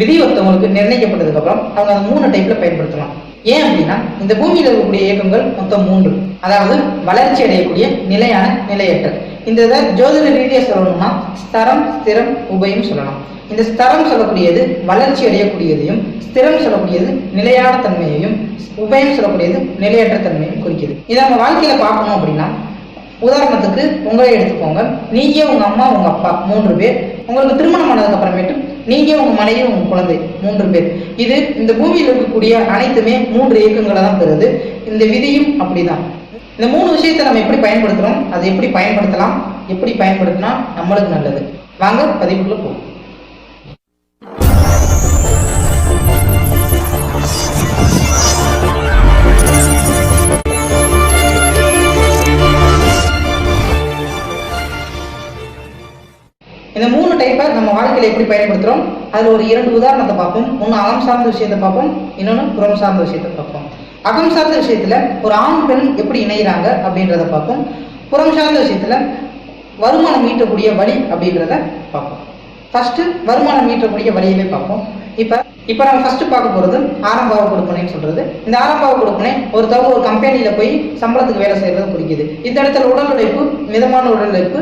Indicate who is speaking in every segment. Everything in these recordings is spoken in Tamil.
Speaker 1: விதி ஒருத்தவங்களுக்கு நிர்ணயிக்கப்பட்டதுக்கு அப்புறம் அவங்க அந்த மூணு டைப்ல பயன்படுத்தலாம். ஏன் அப்படின்னா இந்த பூமியில் இருக்கக்கூடிய இயக்கங்கள் மொத்தம் மூன்று. அதாவது வளர்ச்சி அடையக்கூடிய நிலையான நிலையற்றல் இந்த இதை ஜோதிட ரீதியாக சொல்லணும்னா ஸ்தரம் ஸ்திரம் உபயம் சொல்லலாம். இந்த ஸ்தரம் சொல்லக்கூடியது வளர்ச்சி அடையக்கூடியதையும் ஸ்திரம் சொல்லக்கூடியது நிலையான தன்மையையும் உபயம் சொல்லக்கூடியது நிலையற்ற தன்மையும் குறிக்கிறது இதை நம்ம வாழ்க்கையில பார்க்கணும் அப்படின்னா உதாரணத்துக்கு உங்களே எடுத்துக்கோங்க. நீங்க உங்க அம்மா உங்க அப்பா மூன்று பேர். உங்களுக்கு திருமணம் ஆனதுக்கு அப்புறமேட்டு நீங்க உங்க மனைவி உங்க குழந்தை மூன்று பேர். இது இந்த பூமியில் இருக்கக்கூடிய அனைத்துமே மூன்று இயக்கங்களை தான் பெறுது இந்த விதியும் அப்படிதான். இந்த மூணு விஷயத்தை நம்ம எப்படி பயன்படுத்துறோம்? அதை எப்படி பயன்படுத்தலாம்? எப்படி பயன்படுத்தினா நம்மளுக்கு நல்லது. வாங்க பதிவுக்குள்ள போகும் இந்த மூணு டைப்பை நம்ம வாழ்க்கையில் எப்படி பயன்படுத்துகிறோம் அதில் ஒரு இரண்டு உதாரணத்தை பார்ப்போம். ஒன்று அகம் சார்ந்த விஷயத்தை பார்ப்போம். இன்னொன்று புறம் சார்ந்த விஷயத்தை பார்ப்போம். அகம் சார்ந்த விஷயத்தில் ஒரு ஆண் பெண் எப்படி இணைகிறாங்க அப்படின்றத பார்ப்போம். புறம் சார்ந்த விஷயத்தில் வருமானம் ஈட்டக்கூடிய வழி அப்படின்றத பார்ப்போம். ஃபர்ஸ்ட் வருமானம் ஈட்டக்கூடிய வழியவே பார்ப்போம். இப்போ இப்போ நம்ம ஃபர்ஸ்ட் பார்க்க போகிறது ஆரம்பாவ கொடுப்பனைன்னு சொல்றது. இந்த ஆரம்பாவ கொடுப்பனை ஒரு தவிர ஒரு கம்பெனியில் போய் சம்பளத்துக்கு வேலை செய்யறது குறிக்குது. இந்த இடத்துல உடல் உழைப்பு மிதமான உடல் உழைப்பு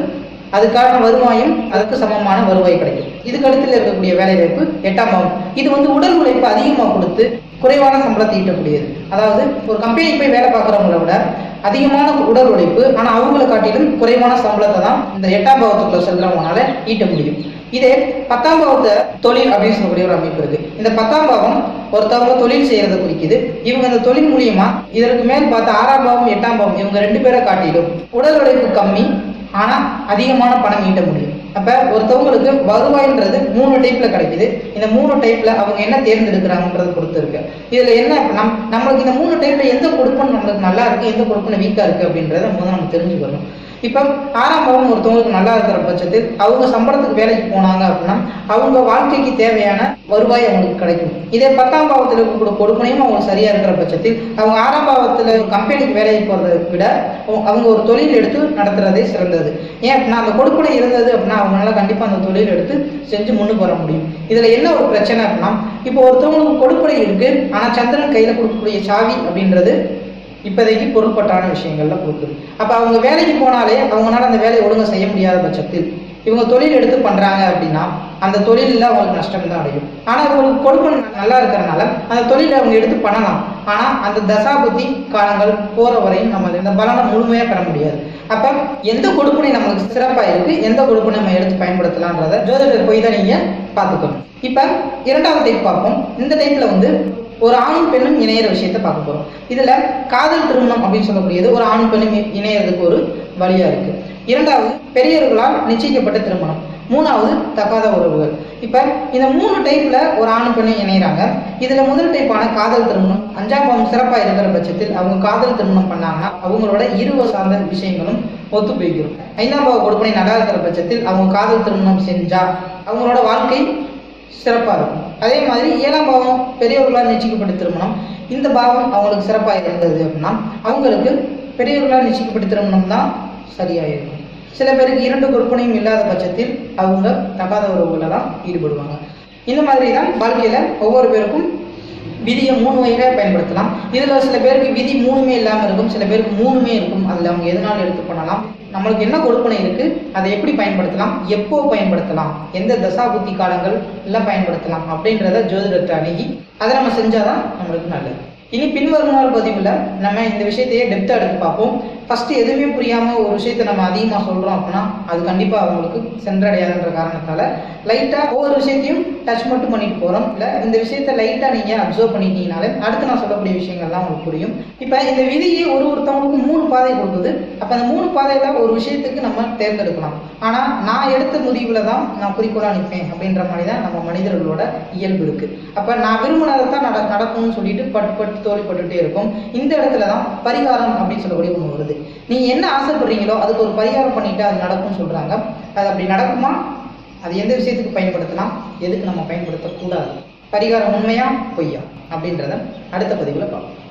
Speaker 1: அதுக்கான வருவாயும் அதுக்கு சமமான வருவாய் கிடைக்கும். இதுக்கு அடுத்துல இருக்கக்கூடிய வேலை வாய்ப்பு எட்டாம் பாவம் இது வந்து உடல் உழைப்பு அதிகமாக கொடுத்து குறைவான சம்பளத்தை ஈட்டக்கூடியது. அதாவது ஒரு கம்பெனி போய் வேலை பார்க்குறவங்கள விட அதிகமான உடல் உழைப்பு ஆனால் அவங்களை காட்டிலும் குறைவான சம்பளத்தை தான் இந்த எட்டாம் பாவத்துக்குள்ள செல்றவங்களால ஈட்ட முடியும். இதே பத்தாம் பாவத்தை தொழில் அப்படின்னு சொல்லக்கூடிய ஒரு அமைப்பு இருக்கு. இந்த பத்தாம் பாவம் ஒருத்தவங்க தொழில் செய்யறதை குறிக்குது. இவங்க இந்த தொழில் மூலியமா இதற்கு மேல் பார்த்தா ஆறாம் பாவம் எட்டாம் பாவம் இவங்க ரெண்டு பேரை காட்டிலும் உடல் உழைப்பு கம்மி ஆனா அதிகமான பணம் ஈட்ட முடியும் அப்ப ஒருத்தவங்களுக்கு வருவாய்ன்றது மூணு டைப்ல கிடைக்குது. இந்த மூணு டைப்ல அவங்க என்ன தேர்ந்தெடுக்கிறாங்கன்றத பொறுத்து இருக்கு. என்ன நம் நம்மளுக்கு இந்த மூணு டைப்ல எந்த கொடுப்புன்னு நம்மளுக்கு நல்லா இருக்கு எந்த கொடுப்புன்னு வீக்கா இருக்கு அப்படின்றத முதல்ல நம்ம தெரிஞ்சுக்கணும். இப்போ ஆறாம் பாவம் ஒருத்தவங்களுக்கு நல்லா இருக்கிற பட்சத்தில் அவங்க சம்பளத்துக்கு வேலைக்கு போனாங்க அப்படின்னா அவங்க வாழ்க்கைக்கு தேவையான வருவாய் அவங்களுக்கு கிடைக்கும். இதே பத்தாம் பாவத்தில் இருக்கக்கூடிய கொடுப்பனையும் அவங்களுக்கு சரியா இருக்கிற பட்சத்தில் அவங்க ஆறாம் பாவத்தில் கம்பெனிக்கு வேலைக்கு போறதை விட அவங்க ஒரு தொழில் எடுத்து நடத்துறதே சிறந்தது. ஏன் அப்படின்னா அந்த கொடுப்பனை இருந்தது அப்படின்னா அவங்களால கண்டிப்பா அந்த தொழில் எடுத்து செஞ்சு முன்னு வர முடியும். இதுல என்ன ஒரு பிரச்சனை அப்படின்னா இப்போ ஒருத்தவங்களுக்கு கொடுப்பனை இருக்கு ஆனா சந்திரன் கையில கொடுக்கக்கூடிய சாவி அப்படின்றது இப்போதைக்கு பொருட்பட்டான விஷயங்கள்ல கொடுக்குது அப்போ அவங்க வேலைக்கு போனாலே அவங்களால அந்த வேலையை ஒழுங்காக செய்ய முடியாத பட்சத்தில் இவங்க தொழில் எடுத்து பண்ணுறாங்க அப்படின்னா அந்த தொழிலில் அவங்களுக்கு நஷ்டம் தான் அடையும். ஆனால் இவங்களுக்கு கொடுப்பன் நல்லா இருக்கிறனால அந்த தொழிலை அவங்க எடுத்து பண்ணலாம். ஆனால் அந்த தசாபுத்தி காலங்கள் போகிற வரையும் நம்ம இந்த பலனை முழுமையாக பெற முடியாது. அப்போ எந்த கொடுப்பனை நம்மளுக்கு சிறப்பாக இருக்குது எந்த கொடுப்பனை நம்ம எடுத்து பயன்படுத்தலாம்ன்றத ஜோதிடர் போய் தான் நீங்கள் பார்த்துக்கணும். இப்போ இரண்டாவது டைப் பார்ப்போம். இந்த டைப்பில் வந்து ஒரு ஆணும் பெண்ணும் இணையிற விஷயத்த பார்க்க போறோம். இதுல காதல் திருமணம் அப்படின்னு சொல்லக்கூடியது ஒரு ஆணும் பெண்ணும் இணையறதுக்கு ஒரு வழியா இருக்கு. இரண்டாவது பெரியவர்களால் நிச்சயிக்கப்பட்ட திருமணம். மூணாவது தகாத உறவுகள். இப்ப இந்த மூணு டைப்ல ஒரு ஆணும் பெண்ணும் இணையறாங்க. இதுல முதல் டைப்பான காதல் திருமணம் அஞ்சாம் பாவம் சிறப்பா இருக்கிற பட்சத்தில் அவங்க காதல் திருமணம் பண்ணாங்கன்னா அவங்களோட இருவர் சார்ந்த விஷயங்களும் ஒத்து போய்க்கிறோம் ஐந்தாம் பாவ கொடுப்பனை நல்லா இருக்கிற பட்சத்தில் அவங்க காதல் திருமணம் செஞ்சா அவங்களோட வாழ்க்கை சிறப்பாக இருக்கும். அதே மாதிரி ஏழாம் பாவம் பெரியவர்களால் நிச்சயிக்கப்பட்ட திருமணம். இந்த பாவம் அவங்களுக்கு சிறப்பாக இருந்தது அப்படின்னா அவங்களுக்கு பெரியவர்களால் நிச்சயிக்கப்பட்ட திருமணம் தான் சரியாக இருக்கும் சில பேருக்கு இரண்டு கொடுப்பனையும் இல்லாத பட்சத்தில் அவங்க தகாத உறவுகளை தான் ஈடுபடுவாங்க. இந்த மாதிரி தான் வாழ்க்கையில் ஒவ்வொரு பேருக்கும் விதியை மூணு வகையில பயன்படுத்தலாம். இதில் சில பேருக்கு விதி மூணுமே இல்லாமல் இருக்கும் சில பேருக்கு மூணுமே இருக்கும். அதில் அவங்க எதனால எடுத்து பண்ணலாம் நம்மளுக்கு என்ன கொடுப்பனை இருக்கு? அதை எப்படி பயன்படுத்தலாம்? எப்போ பயன்படுத்தலாம்? எந்த தசாபுத்தி காலங்கள் எல்லாம் பயன்படுத்தலாம்? அப்படின்றத ஜோதிடத்தை அணுகி அதை நம்ம செஞ்சாதான் நம்மளுக்கு நல்லது. இனி பின்வருனா பதிவில் நம்ம இந்த விஷயத்தையே டெப்த்தாக எடுத்து பார்ப்போம். ஃபர்ஸ்ட் எதுவுமே புரியாம ஒரு விஷயத்தை நம்ம அதிகமாக சொல்கிறோம் அப்படின்னா அது கண்டிப்பாக அவங்களுக்கு சென்றடையாதுன்ற காரணத்தால் லைட்டாக ஒவ்வொரு விஷயத்தையும் டச் மட்டும் பண்ணிட்டு போகிறோம் இல்லை இந்த விஷயத்த லைட்டாக நீங்கள் அப்சர்வ் பண்ணிட்டீங்கனாலே அடுத்து நான் சொல்லக்கூடிய விஷயங்கள்லாம் உங்களுக்கு புரியும். இப்போ இந்த விதியை ஒரு ஒருத்தவங்களுக்கும் மூணு பாதை கொடுக்குது. அப்போ அந்த மூணு பாதையில ஒரு விஷயத்துக்கு நம்ம தேர்ந்தெடுக்கலாம். ஆனால் நான் எடுத்த முடிவில் தான் நான் குறிக்கோளாக நிற்பேன் அப்படின்ற மாதிரி தான் நம்ம மனிதர்களோட இயல்பு இருக்குது அப்போ நான் விரும்பினதை தான் நட நடக்கும்னு சொல்லிட்டு பட்டு பட்டு தோல்விப்பட்டுட்டே இருக்கும். இந்த இடத்துல தான் பரிகாரம் அப்படின்னு சொல்லக்கூடிய ஒண்ணு வருது. நீங்க என்ன ஆசைப்படுறீங்களோ அதுக்கு ஒரு பரிகாரம் பண்ணிட்டு அது நடக்கும்னு சொல்றாங்க. அது அப்படி நடக்குமா? அது எந்த விஷயத்துக்கு பயன்படுத்தலாம்? எதுக்கு நம்ம பயன்படுத்தக்கூடாது? பரிகாரம் உண்மையா? பொய்யா? அப்படின்றத அடுத்த பதிவுல பார்ப்போம்.